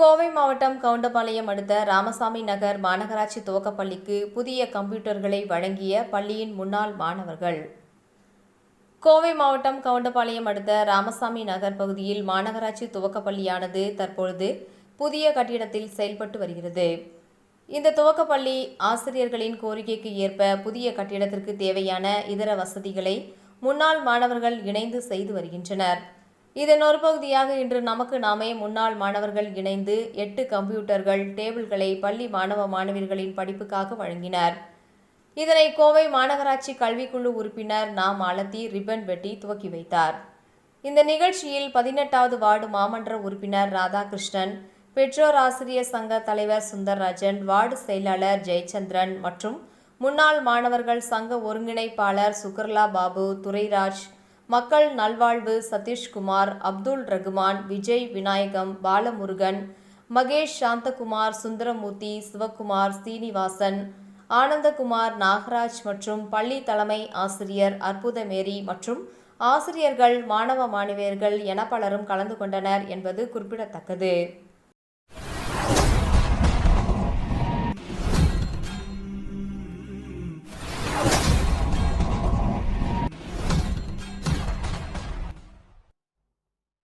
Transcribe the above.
கோவை மாவட்டம் கவுண்டபாளையம் அடுத்த ராமசாமி நகர் மாநகராட்சி துவக்கப்பள்ளிக்கு புதிய கம்ப்யூட்டர்களை வழங்கிய பள்ளியின் முன்னாள் மாணவர்கள். கோவை மாவட்டம் கவுண்டபாளையம் அடுத்த ராமசாமி நகர் பகுதியில் மாநகராட்சி துவக்கப்பள்ளியானது தற்பொழுது புதிய கட்டிடத்தில் செயல்பட்டு வருகிறது. இந்த துவக்கப்பள்ளி ஆசிரியர்களின் கோரிக்கைக்கு ஏற்ப புதிய கட்டிடத்திற்கு தேவையான இதர வசதிகளை முன்னாள் மாணவர்கள் இணைந்து செய்து வருகின்றனர். இதன் ஒரு பகுதியாக இன்று நமக்கு நாமே முன்னாள் மாணவர்கள் இணைந்து எட்டு கம்ப்யூட்டர்கள் டேபிள்களை பள்ளி மாணவ மாணவியர்களின் படிப்புக்காக வழங்கினர். இதனை கோவை மாநகராட்சி கல்விக்குழு உறுப்பினர் நா அலத்தி ரிப்பன் வெட்டி துவக்கி வைத்தார். இந்த நிகழ்ச்சியில் பதினெட்டாவது வார்டு மாமன்ற உறுப்பினர் ராதாகிருஷ்ணன் பெற்றோர் ஆசிரியர் சங்க தலைவர் சுந்தர்ராஜன் வார்டு செயலாளர் ஜெயச்சந்திரன் மற்றும் முன்னாள் மாணவர்கள் சங்க ஒருங்கிணைப்பாளர் சுகர்லா பாபு துரைராஜ் மக்கள் நல்வாழ்வு சதீஷ்குமார் அப்துல் ரகுமான் விஜய் விநாயகம் பாலமுருகன் மகேஷ் சாந்தகுமார் சுந்தரமூர்த்தி சிவகுமார் சீனிவாசன் ஆனந்தகுமார் நாகராஜ் மற்றும் பள்ளி தலைமை ஆசிரியர் அற்புதமேரி மற்றும் ஆசிரியர்கள் மாணவ மாணவியர்கள் என பலரும் கலந்து கொண்டனர் என்பது குறிப்பிடத்தக்கது.